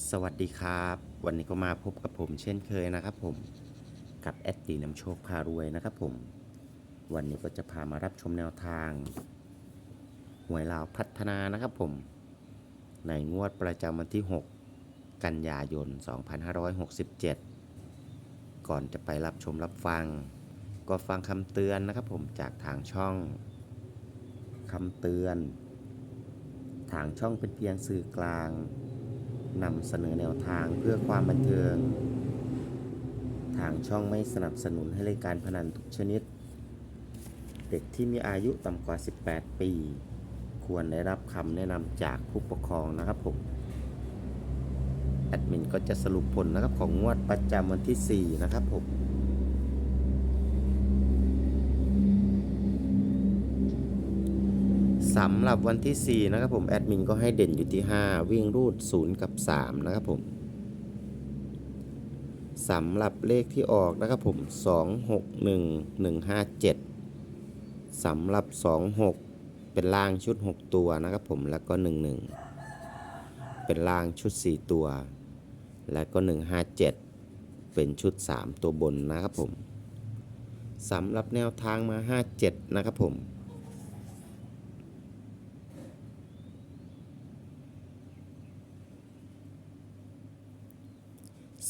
สวัสดีครับ วันนี้ก็มาพบกับผมเช่นเคยนะครับผมกับแอดดีน้ำโชคพารวยนะครับผม วันนี้ก็จะพามารับชมแนวทางหวยลาวพัฒนานะครับผม ในงวดประจำวันที่ 6 กันยายน 2567 ก่อนจะไปรับชมรับฟัง ก็ฟังคำเตือนนะครับผมจากทางช่องคำเตือน ทางช่องเป็นเพียงสื่อกลาง นำเสนอแนวทางเพื่อความบันเทิง ทางช่องไม่สนับสนุนให้เล่นการพนันทุกชนิด เด็กที่มีอายุต่ำกว่า 18 ปี ควรได้รับคำแนะนำจากผู้ปกครองนะครับผม แอดมินก็จะสรุปผลนะครับของงวดประจำวันที่ 4 นะครับผม สำหรับวันที่ 4 นะครับผม แอดมินก็ให้เด่นอยู่ที่ 5 วิ่งรูด 0 กับ 3 นะครับผมสำหรับเลขที่ออกนะครับผม 2 6 1 1 5 7สำหรับ 2 6 เป็นล่างชุด 6 ตัวนะครับผมแล้วก็ 1 1 เป็นล่างชุด 4 ตัว แล้วก็ 1 5 7 เป็นชุด 3 ตัวบนนะครับผมสำหรับแนวทางมา 57 นะครับผม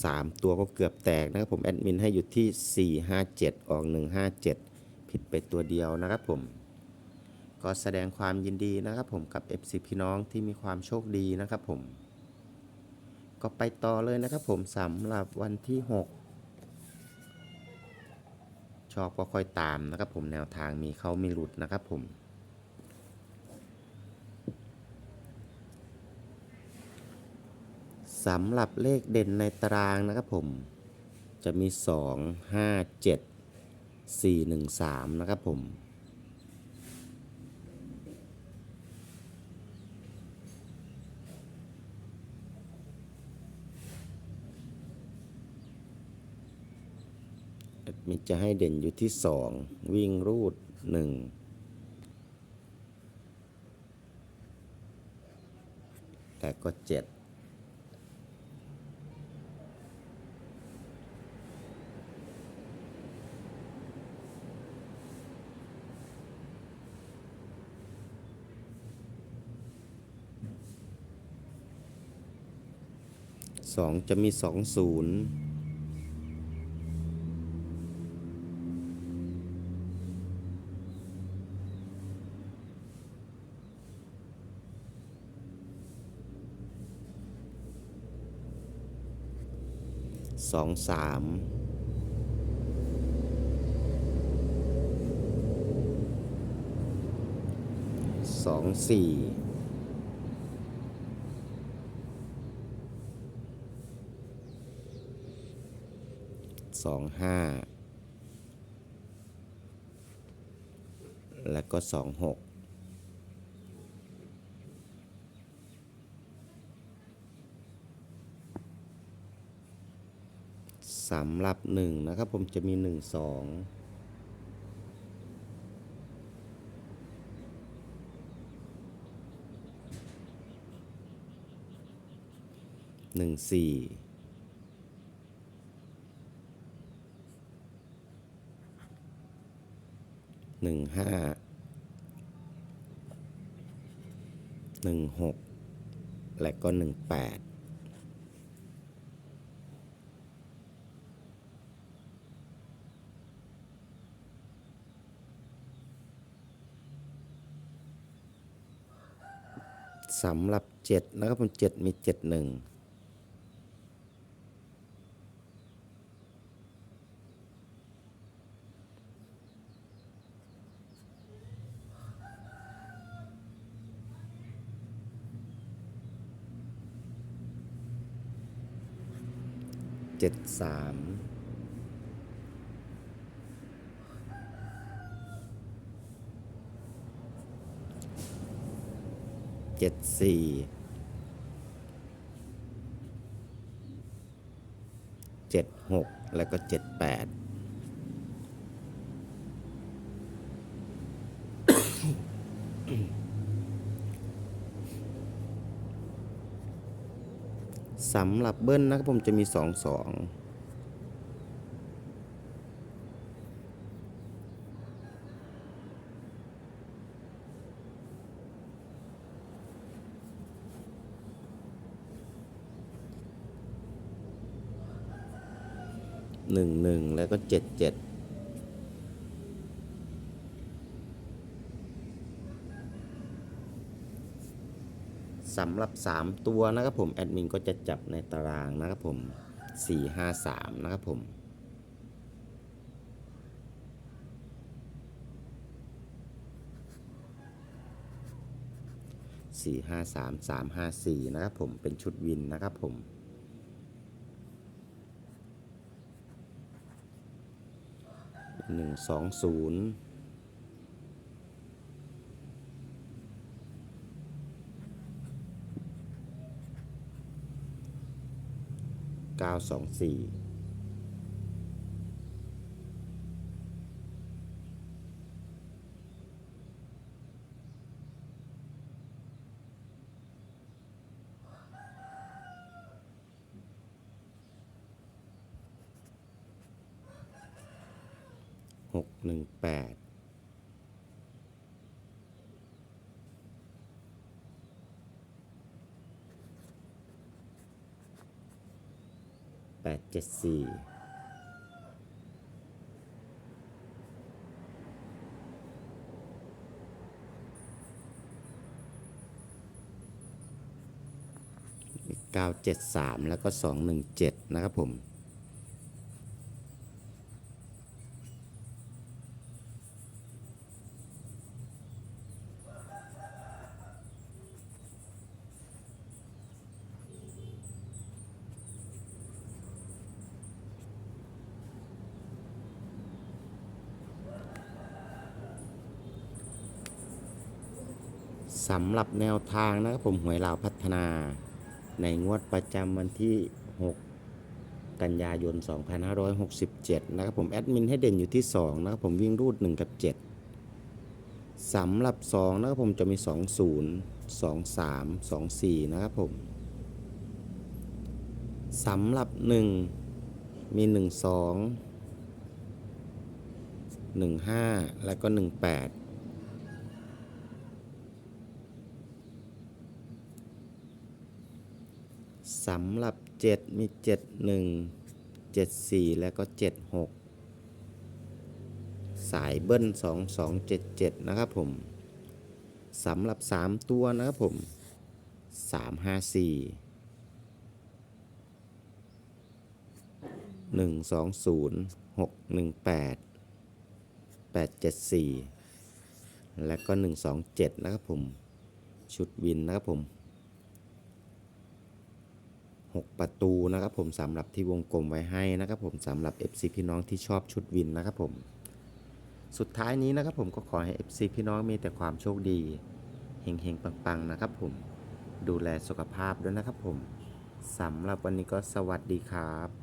สามตัวก็เกือบแตกนะครับผมแอดมินให้อยู่ที่ 4 5 7 ออก 1 5 7 ผิดไปตัวเดียวนะครับผม ก็แสดงความยินดีนะครับผมกับ FC พี่น้องที่มีความโชคดีนะครับผม ก็ไปต่อเลยนะครับผมสำหรับวันที่ 6 ชอบก็ค่อยตามนะครับผมแนวทางมีเข้ามีหลุดนะครับผม สำหรับเลขเด่นในตารางนะครับผม จะมี 2 5 7 4 1 3 นะครับผม มิจะให้เด่นอยู่ที่ 2 วิ่งรูด 1แต่ก็7 สองจะมีสองศูนย์สองสามสองสี่ สองห้าแล้วก็สองหกสำหรับหนึ่งนะครับผมจะมีหนึ่งสองหนึ่งสี่ หนึ่งห้าหนึ่งหกและก็หนึ่งแปดสำหรับเจ็ดนะครับผมเจ็ดมีเจ็ดหนึ่ง เจ็ดสามเจ็ดสี่เจ็ดหกแล้วก็เจ็ดแปด สำหรับเบิ้ลนะครับผมจะมีสองสองหนึ่งหนึ่งแล้วก็เจ็ดเจ็ด สำหรับ 3 ตัวนะครับผมแอดมินก็จะจับในตารางนะครับผม 4 5 3 นะครับผมสี่ห้าสามสามห้าสี่นะครับผมเป็นชุดวินนะครับผมหนึ่งสองศูนย์ เก้าสองสี่หกหนึ่งแปด แปดเจ็ดสี่เก้าเจ็ดสามแล้วก็สองหนึ่งเจ็ดนะครับผม สำหรับแนวทางนะครับผมหวยลาวพัฒนา ในงวดประจำวันที่ 6 กันยายน 2567 นะครับผมแอดมินให้เด่นอยู่ที่ 2 นะครับผมวิ่งรูด 1 กับ 7 สำหรับ 2 นะครับผมจะมี 2 0 2 3 2 4 นะครับผม สำหรับ 1 มี 1 2 1 5 แล้วก็ 1 สำหรับ 7 มี 7 1 7 4 แล้วก็ 7 6 สายเบิ้ล 2 2 7 7 นะครับผมสำหรับ 3 ตัวนะครับผม 3 5 4 1 2 0 6 1 8 8 7 4 แล้วก็ 1 2 7 นะครับผม ชุดวินนะครับผม 6 ประตูนะครับผมสำหรับที่วงกลมไว้ให้นะครับผมสำหรับ FC พี่น้องที่ชอบชุดวินนะครับผม สุดท้ายนี้นะครับผมก็ขอให้ FC พี่น้องมีแต่ความโชคดีเฮงๆปังๆนะครับผมดูแลสุขภาพด้วยนะครับผมสำหรับวันนี้ก็สวัสดีครับ